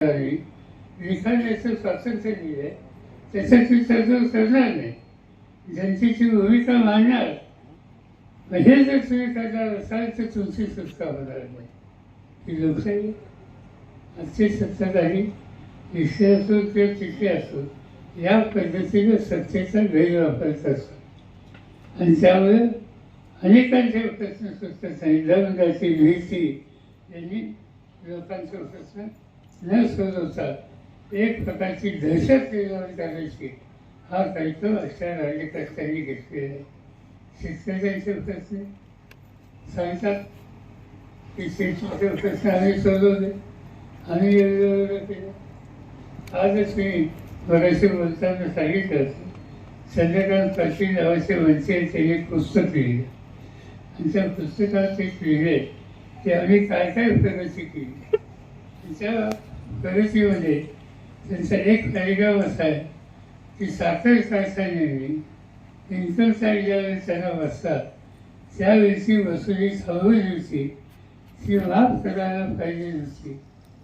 आणि स्वातंत्र्य दिलंय करणार नाही. जनतेची भूमिका मांडणार हे जर तुम्ही करणार असाल तर तुमची सुटका होणार नाही. ही लोकशाही आजची सत्ताधारी असो किंवा असो या सत्तेचा गैरवापर आणि त्यामुळे अनेकांचे प्रश्न सुटत नाही भीती यांनी लोकांचे प्रश्न न सोडवता एक प्रकारची दहशत निर्माण करायची. हा दायित्व अशा राज्यकर्त्यांनी घेतलेला आहे. शेतकऱ्यांचे प्रश्न. सांगतात की शेतीचे प्रश्न आम्ही सोडवले. आम्ही एवढं केलं. आजच मी बरेचसे बोलताना सांगितलं संध्याकाळ चंद्रकांत नावाचे वंचे त्यांनी एक पुस्तक लिहिले. आणि त्या पुस्तकात एक लिहिले की आम्ही काय काय प्रगती केली? त्या प्रगतीमध्ये त्यांचा एक पॅरेग्राफ असा आहे. की साखर कारखान्याने इन्कम टॅक्स ज्यावेळेस त्यांना बसतात त्यावेळेची वसुली थांबवली होती. ती लाभ करायला पाहिजे नव्हती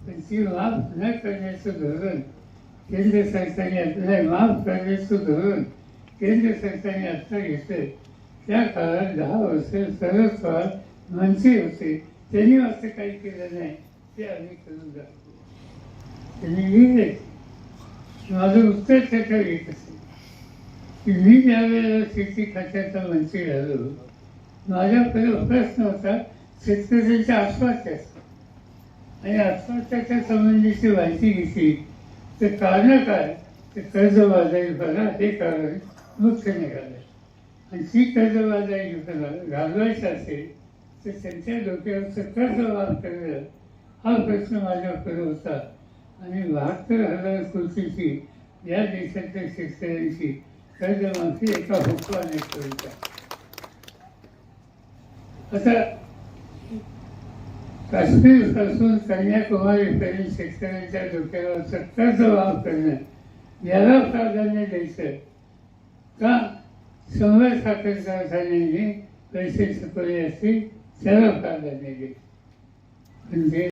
पण ती लाभ न करण्याचं धोरण केंद्र सरकारने आता माफ करण्याचं धोरण केंद्र सरकारने आत्ता घेतलं त्या काळात दहा वर्ष शरद पवार मंत्री होते. त्यांनी असं काही केलं नाही. ते आम्ही करून जातो त्यांनी लिहिले माझं उत्तर त्याच्या येत असेल की मी ज्यावेळेला शेती खात्याचा मंत्री झालो माझ्याकडे प्रश्न होता शेतकऱ्यांच्या आत्महत्याचा आणि आत्महत्याच्या संबंधीची माहिती घेतली तर कारण काय तर भरा हे कारण. मुख्य निघालं आणि ती कर्जबाजारी घालवायचं असेल तर त्यांच्या डोक्यावरचं कर्ज माफ करणं. हा प्रश्न माझ्याकडे होता. आणि बहात्तर हजार कोटीची या देशाच्या शेतकऱ्यांशी कर्जमाफी एका हुकमाने करूचा आता काश्मीरपासून कन्याकुमारीपर्यंत शेतकऱ्यांच्या डोक्यावर सत्ताचा माफ करणं याला प्राधान्य द्यायचं का? शंभर साखर कारखान्यांनी पैसे चुकवले असतील त्याला प्राधान्य द्यायचं. म्हणजे